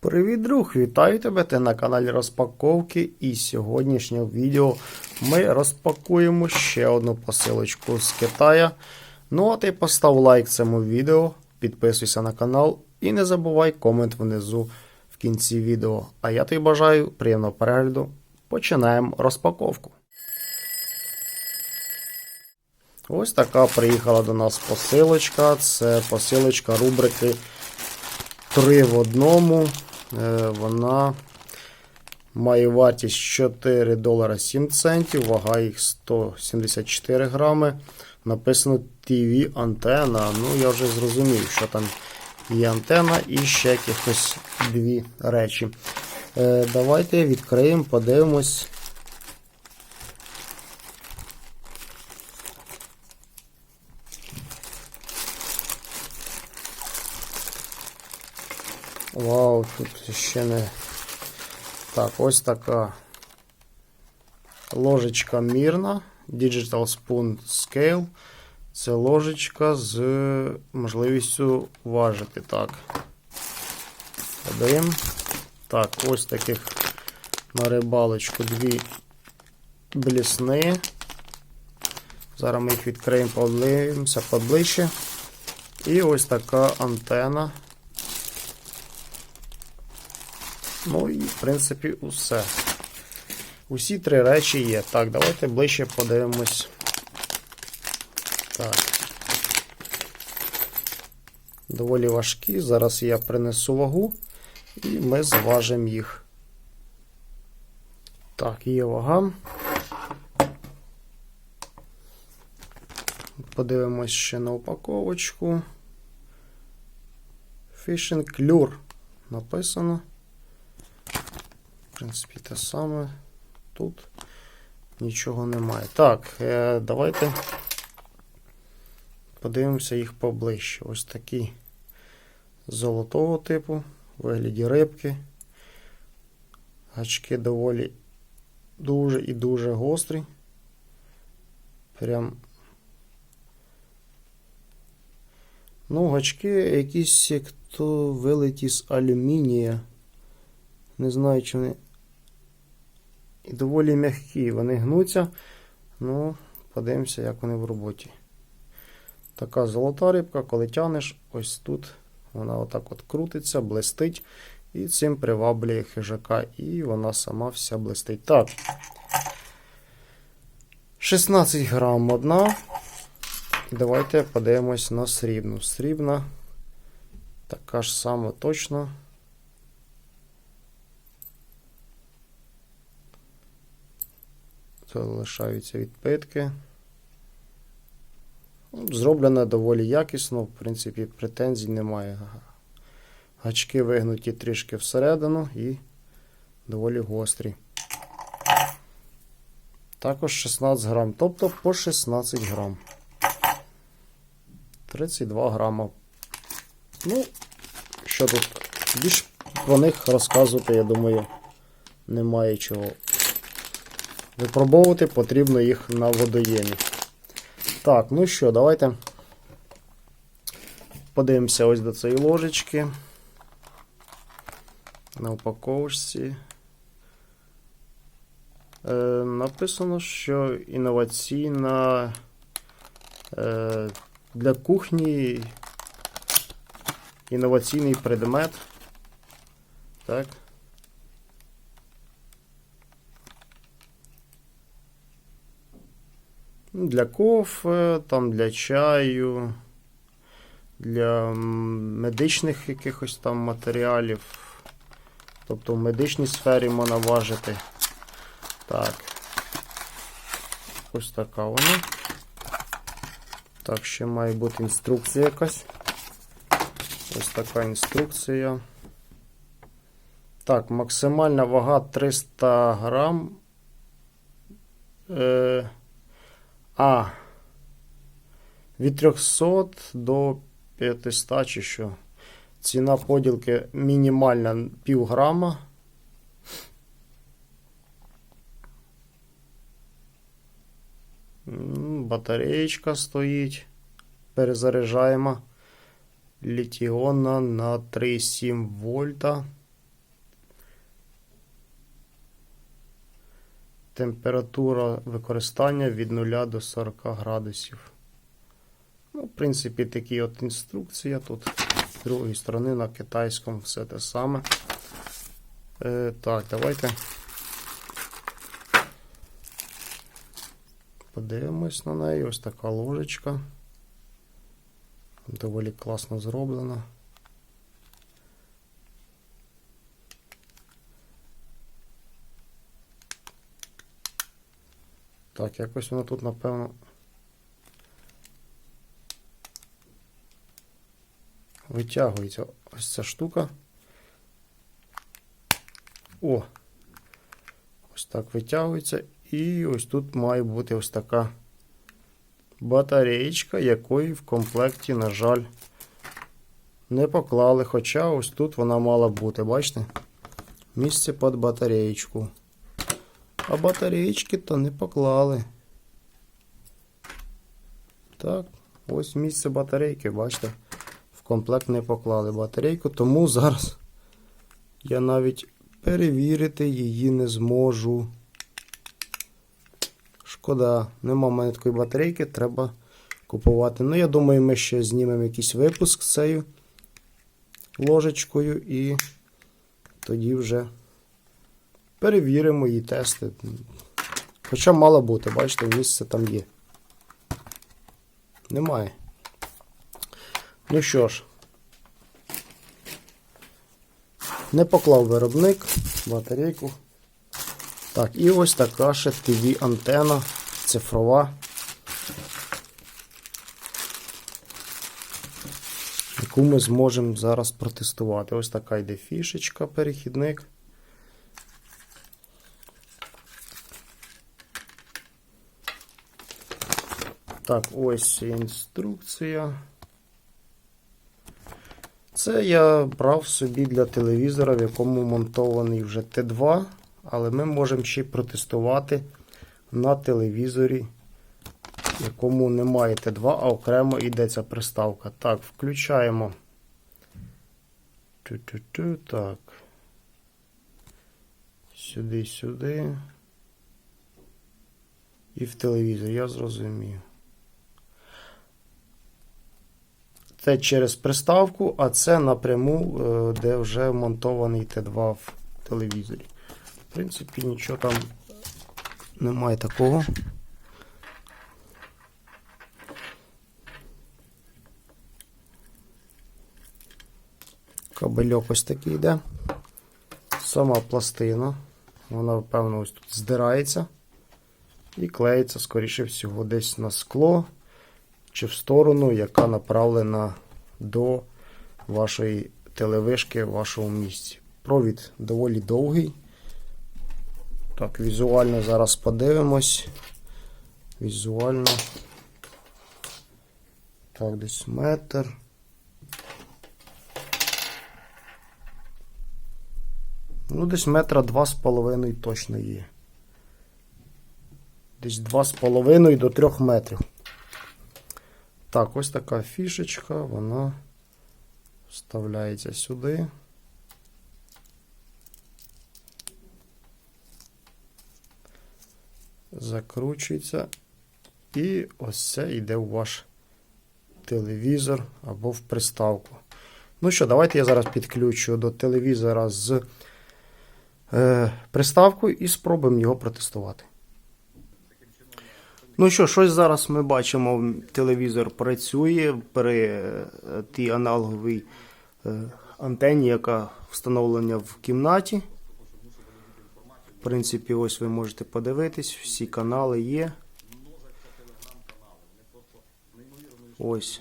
Привіт, друг! Вітаю тебе! Ти на каналі Розпаковки. І сьогоднішнє відео ми розпакуємо ще одну посилочку з Китая. Ну а ти постав лайк цьому відео, підписуйся на канал і не забувай комент внизу в кінці відео. А я тобі бажаю приємного перегляду. Починаємо розпаковку. Ось така приїхала до нас посилочка. Це посилочка рубрики 3 в одному. Е, Вона має вартість 4 долара 7 центів, вага їх 174 грами. Написано TV антена. Ну, я вже зрозумів, що там є антена і ще якихось дві речі. Е, Давайте відкриємо, подивимось. Вау, тут ще не. Так, ось така ложечка мірна. Digital Spoon Scale. Це ложечка з можливістю важити. Так. Подаємо. Так, ось таких на рибалочку дві блісни. Зараз ми їх відкриємо, подивимося поближче. І ось така антена. Ну і, в принципі, усе. Усі три речі є. Так, давайте ближче подивимось. Так. Доволі важкі. Зараз я принесу вагу і ми зважимо їх. Так, є вага. Подивимось ще на упаковочку. Fishing Lure написано. В принципі, те саме. Тут нічого немає. Так, е, давайте подивимося їх поближче. Ось такі золотого типу, вигляді рибки. Гачки доволі дуже і дуже гострі. Прям. Ну, гачки якісь як то вилиті з алюмінія. Не знаю, чи вони і доволі м'які. Вони гнуться. Ну, подивимося, як вони в роботі. Така золота рибка, коли тянеш, ось тут вона отак от крутиться, блистить. І цим приваблює хижака. І вона сама вся блистить. Так. 16 грам одна. Давайте подивимось на срібну. Срібна. Така ж сама точно. Залишаються відбитки. Ну, Зроблено доволі якісно, в принципі, претензій немає. Гачки вигнуті трішки всередину і доволі гострі. Також 16 грам, тобто по 16 грам. 32 грама. Ну, що тут? Більш про них розказувати, я думаю, немає чого. Випробовувати потрібно їх на водоємі. Так, ну що, давайте подивимося ось до цієї ложечки. На упаковочці. Е, Написано, що інноваційна е, для кухні інноваційний предмет. Так. Для кофе, там для чаю, для медичних якихось там матеріалів. Тобто в медичній сфері можна важити. Так. Ось така вона. Так, ще має бути інструкція якась. Ось така інструкція. Так, максимальна вага 300 грам. Е а. Від 300 до 500 чи що. Ціна поділки мінімальна пів грама. Батареєчка стоїть. Перезаряджаємо. Літіона на 3,7 вольта. Температура використання від 0 до 40 градусів. Ну, в принципі, такі от інструкція. Тут з другої сторони на китайському все те саме. Е, так, давайте. Подивимось на неї. Ось така ложечка. Доволі класно зроблена. Так, якось воно тут, напевно. Витягується ось ця штука. О! Ось так витягується. І ось тут має бути ось така батареєчка, якої в комплекті, на жаль, не поклали. Хоча ось тут вона мала бути, бачите? Місце під батареєчку. А батареєчки то не поклали. Так, ось місце батарейки, бачите? В комплект не поклали батарейку, тому зараз я навіть перевірити її не зможу. Шкода, нема в мене такої батарейки, треба купувати. Ну, я думаю, ми ще знімемо якийсь випуск з цією ложечкою і тоді вже перевіримо її тести. Хоча мало бути, бачите, місце там є. Немає. Ну що ж, не поклав виробник батарейку. Так, і ось така ще TV антена цифрова. Яку ми зможемо зараз протестувати. Ось така йде фішечка, перехідник. Так, ось інструкція. Це я брав собі для телевізора, в якому монтований вже Т2, але ми можемо ще протестувати на телевізорі, в якому немає Т2, а окремо йдеться приставка. Так, включаємо. Ту-ту-ту, так. Сюди, сюди. І в телевізор, я зрозумів. Це через приставку, а це напряму, е, де вже монтований Т2 в телевізорі. В принципі, нічого там немає такого. Кабельок ось такий йде. Сама пластина. Вона, певно, ось тут здирається і клеїться, скоріше всього, десь на скло чи в сторону, яка направлена до вашої телевишки в вашому місці. Провід доволі довгий. Так, візуально зараз подивимось. Візуально. Так, десь метр. Ну, десь метра два з половиною точно є. Десь два з половиною до трьох метрів. Так, ось така фішечка, вона вставляється сюди. Закручується. І ось це йде у ваш телевізор або в приставку. Ну що, давайте я зараз підключу до телевізора з е, приставкою і спробуємо його протестувати. Ну що, щось зараз ми бачимо, телевізор працює при е, тій аналоговій е, антені, яка встановлена в кімнаті. В принципі, ось ви можете подивитись, всі канали є. Ось.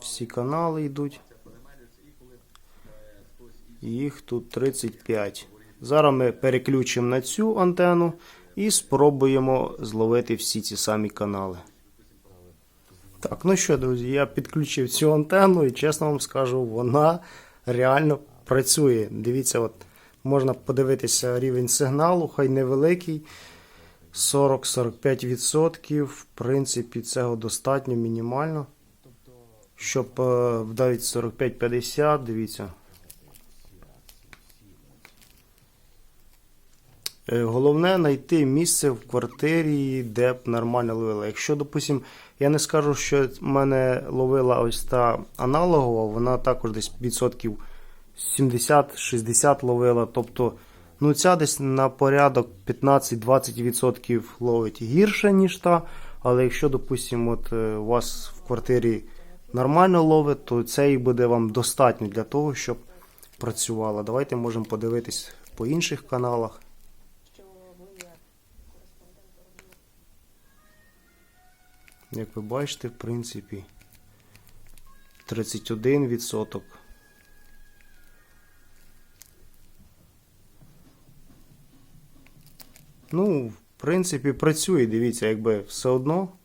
Всі канали йдуть. Їх тут 35. Зараз ми переключимо на цю антенну і спробуємо зловити всі ці самі канали. Так, ну що, друзі, я підключив цю антенну і чесно вам скажу, вона реально працює. Дивіться, от можна подивитися рівень сигналу, хай невеликий. 40-45%. В принципі, цього достатньо мінімально. Щоб е, навіть 45-50, дивіться. Головне знайти місце в квартирі, де б нормально ловила. Якщо, допустим, я не скажу, що в мене ловила ось та аналогова, вона також десь відсотків 70-60 ловила. Тобто, ну ця десь на порядок 15-20% ловить гірше, ніж та. Але якщо, допустим, от е, у вас в квартирі нормально ловить, то це і буде вам достатньо для того, щоб працювала. Давайте можемо подивитись по інших каналах. Як ви бачите, в принципі, 31%. Ну, в принципі, працює, дивіться, якби все одно.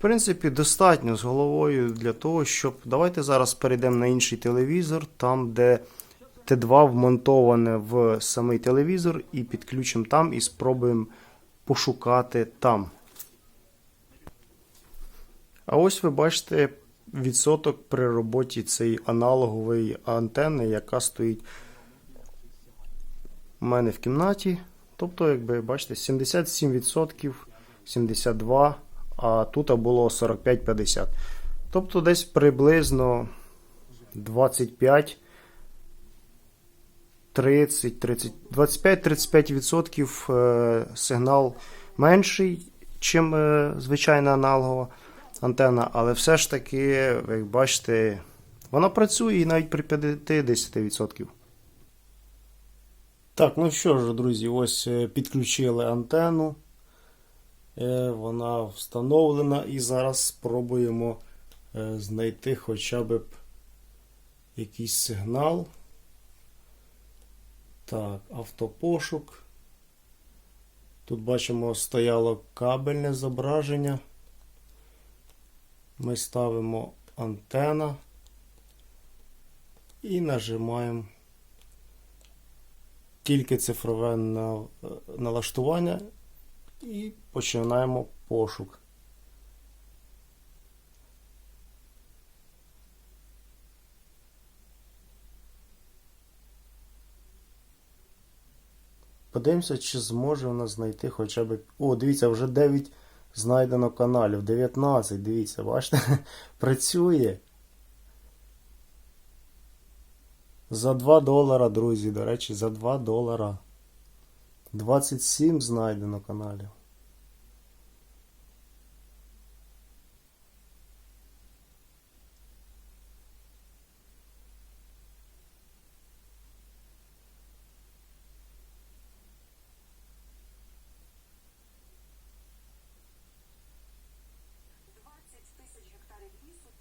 В принципі, достатньо з головою для того, щоб. Давайте зараз перейдемо на інший телевізор, там, де Т2 вмонтоване в самий телевізор, і підключимо там і спробуємо пошукати там. А ось ви бачите відсоток при роботі цієї аналогової антенни, яка стоїть у мене в кімнаті. Тобто, якби бачите, 77%, 72%, а тут було 45-50%. Тобто десь приблизно 25, 30, 30, 25-35% е, сигнал менший, чим е, звичайна аналогова антенна, але все ж таки, як бачите, вона працює і навіть при 50%. Так, ну що ж, друзі, ось е, підключили антенну. Е, Вона встановлена і зараз спробуємо е, знайти хоча б якийсь сигнал. Так, автопошук. Тут бачимо стояло кабельне зображення. Ми ставимо антена і нажимаємо тільки цифрове налаштування і починаємо пошук. Подивимося, чи зможе вона знайти хоча б. О, дивіться, вже 9 знайдено каналів. 19, дивіться, бачите? Працює. За 2 долара, друзі, до речі, за 2 долара. 27 знайдено каналів.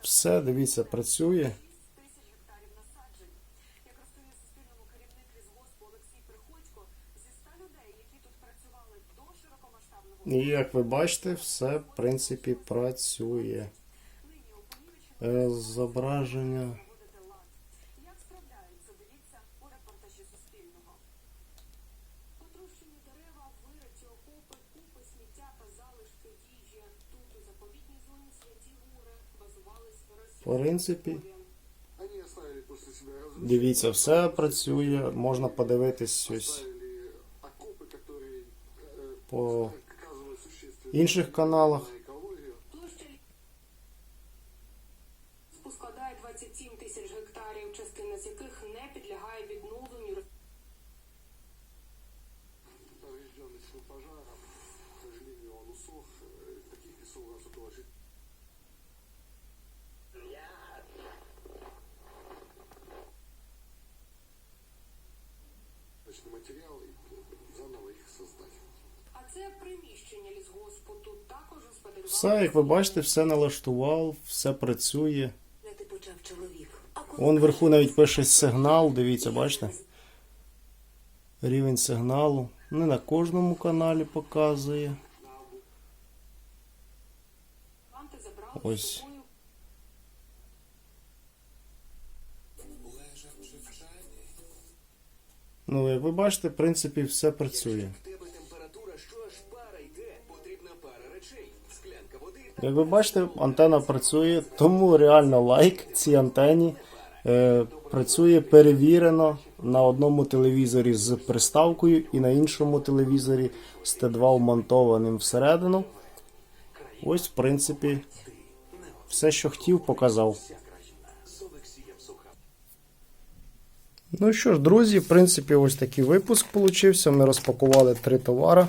Все, дивіться, працює. як ви бачите, все в принципі працює. нині опонівечення Е, Зображення. проводити лад. Як справляються, дивіться у репортажі Суспільного. Потрощені дерева, вириті окопи, купи сміття та залишки їжі. Тут у заповідній зоні святі гори базувались В принципі, Они оставили после себя дивіться, все працює. Можна подивитись ось оставили окопы, которые э, по оказывают существенный інших каналах. на экологию. Площа лісу складає 27 тисяч гектарів, частина з яких не підлягає відновленню. Поврежденный сильным пожаром. К сожалению, он усох. Э, Таких лесов у нас около шести. Точный материал и заново их создать. Все, як ви бачите, все налаштував, все працює. Вон вверху навіть пише сигнал, дивіться, бачите? Рівень сигналу. Не на кожному каналі показує. Ось. Ну, як ви бачите, в принципі, все працює. Як ви бачите, антена працює, тому реально лайк цій антені. Е, працює перевірено на одному телевізорі з приставкою і на іншому телевізорі з Т2 вмонтованим всередину. Ось, в принципі, все, що хотів, показав. Ну що ж, друзі, в принципі, ось такий випуск получився. Ми розпакували три товари.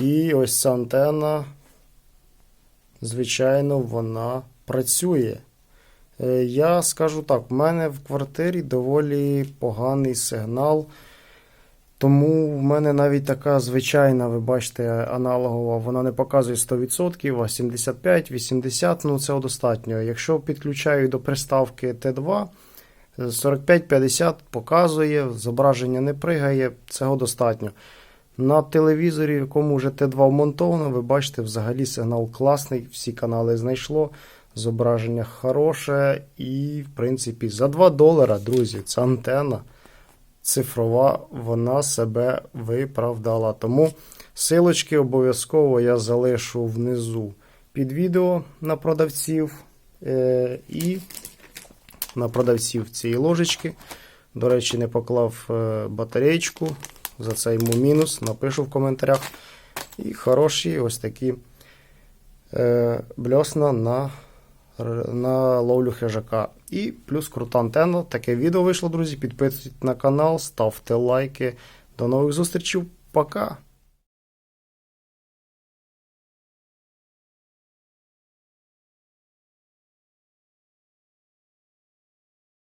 І ось ця антенна, звичайно, вона працює. Е, Я скажу так, в мене в квартирі доволі поганий сигнал. Тому в мене навіть така звичайна, ви бачите, аналогова, вона не показує 100%, а 75-80%, ну це достатньо. Якщо підключаю до приставки Т2, 45-50 показує, зображення не пригає, цього достатньо. На телевізорі, в якому вже Т2 вмонтовано, ви бачите, взагалі сигнал класний, всі канали знайшло, зображення хороше і, в принципі, за 2 долара, друзі, ця антенна цифрова, вона себе виправдала. Тому силочки обов'язково я залишу внизу під відео на продавців е, і на продавців цієї ложечки. До речі, не поклав е, батареєчку. За це йому мінус. Напишу в коментарях. І хороші ось такі е, бльосна на, на ловлю хижака. І плюс крута антенна. Таке відео вийшло, друзі. Підписуйтесь на канал, ставте лайки. До нових зустрічей. Пока!